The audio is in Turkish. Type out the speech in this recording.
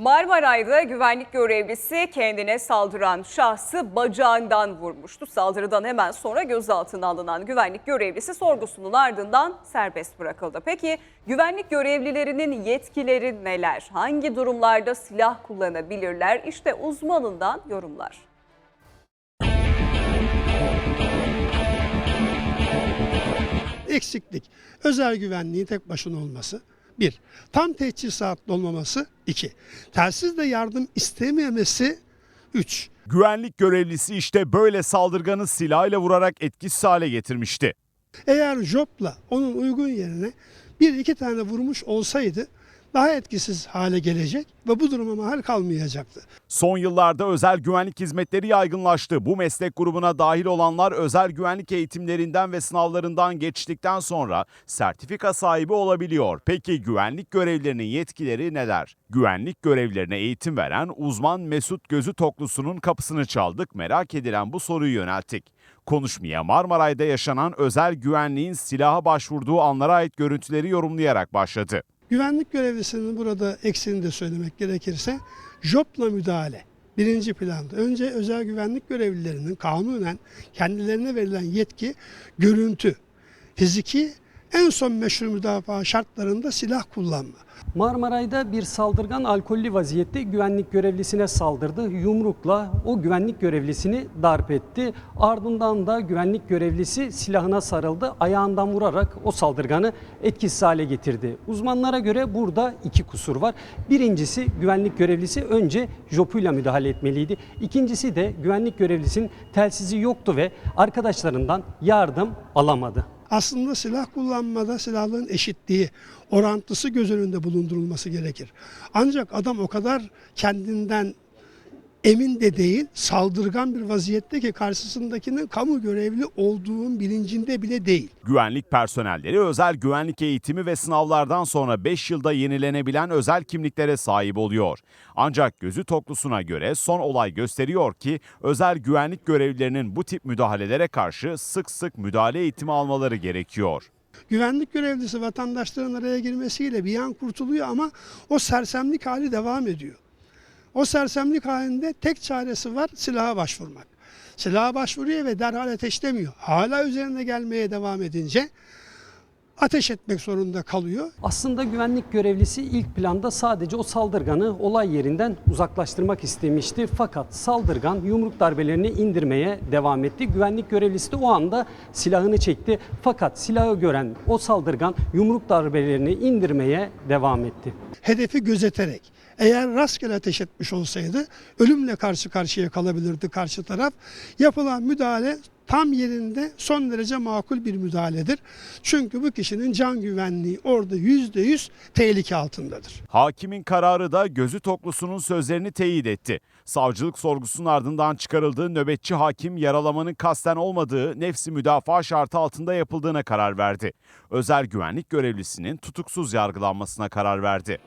Marmaray'da güvenlik görevlisi kendine saldıran şahsı bacağından vurmuştu. Saldırıdan hemen sonra gözaltına alınan güvenlik görevlisi sorgusunun ardından serbest bırakıldı. Peki güvenlik görevlilerinin yetkileri neler? Hangi durumlarda silah kullanabilirler? İşte uzmanından yorumlar. eksiklik. Özel güvenliğin tek başına olması. Bir. Tam teçhizatlı olmaması. iki. Telsizle yardım istememesi. Üç. Güvenlik görevlisi işte böyle saldırganı silahıyla vurarak etkisiz hale getirmişti. Eğer jopla onun uygun yerine bir iki tane vurmuş olsaydı daha etkisiz hale gelecek ve bu duruma mahal kalmayacaktı. Son yıllarda özel güvenlik hizmetleri yaygınlaştı. Bu meslek grubuna dahil olanlar özel güvenlik eğitimlerinden ve sınavlarından geçtikten sonra sertifika sahibi olabiliyor. Peki güvenlik görevlilerinin yetkileri neler? Güvenlik görevlilerine eğitim veren uzman Mesut Gözü Toklusu'nun kapısını çaldık. Merak edilen bu soruyu yönelttik. Konuşmaya Marmaray'da yaşanan özel güvenliğin silaha başvurduğu anlara ait görüntüleri yorumlayarak başladı. Güvenlik görevlisinin burada eksiğini de söylemek gerekirse jopla müdahale. Birinci planda. Önce özel güvenlik görevlilerinin kanunen kendilerine verilen yetki görüntü, fiziki en son meşru müdafaa şartlarında silah kullanma. Marmaray'da bir saldırgan alkollü vaziyette güvenlik görevlisine saldırdı. Yumrukla o güvenlik görevlisini darp etti. Ardından da güvenlik görevlisi silahına sarıldı. Ayağından vurarak o saldırganı etkisiz hale getirdi. Uzmanlara göre burada iki kusur var. Birincisi güvenlik görevlisi önce jopuyla müdahale etmeliydi. İkincisi de güvenlik görevlisinin telsizi yoktu ve arkadaşlarından yardım alamadı. Aslında silah kullanmada silahların eşitliği, orantısı göz önünde bulundurulması gerekir. Ancak adam o kadar kendinden emin de değil, saldırgan bir vaziyette ki karşısındakinin kamu görevli olduğunun bilincinde bile değil. Güvenlik personelleri özel güvenlik eğitimi ve sınavlardan sonra 5 yılda yenilenebilen özel kimliklere sahip oluyor. Ancak gözü toklusuna göre son olay gösteriyor ki özel güvenlik görevlilerinin bu tip müdahalelere karşı sık sık müdahale eğitimi almaları gerekiyor. Güvenlik görevlisi vatandaşların araya girmesiyle bir yan kurtuluyor ama o sersemlik hali devam ediyor. O sersemlik halinde tek çaresi var silaha başvurmak. Silaha başvuruyor ve derhal ateşlemiyor. Hala üzerine gelmeye devam edince ateş etmek zorunda kalıyor. Aslında güvenlik görevlisi ilk planda sadece o saldırganı olay yerinden uzaklaştırmak istemişti. Fakat saldırgan yumruk darbelerini indirmeye devam etti. Güvenlik görevlisi de o anda silahını çekti. Fakat silahı gören o saldırgan yumruk darbelerini indirmeye devam etti. Hedefi gözeterek eğer rastgele ateş etmiş olsaydı ölümle karşı karşıya kalabilirdi karşı taraf. Yapılan müdahale tam yerinde son derece makul bir müdahaledir. Çünkü bu kişinin can güvenliği orada yüzde yüz tehlike altındadır. Hakimin kararı da gözü toklusunun sözlerini teyit etti. Savcılık sorgusunun ardından çıkarıldığı nöbetçi hakim yaralamanın kasten olmadığı nefsi müdafaa şartı altında yapıldığına karar verdi. Özel güvenlik görevlisinin tutuksuz yargılanmasına karar verdi.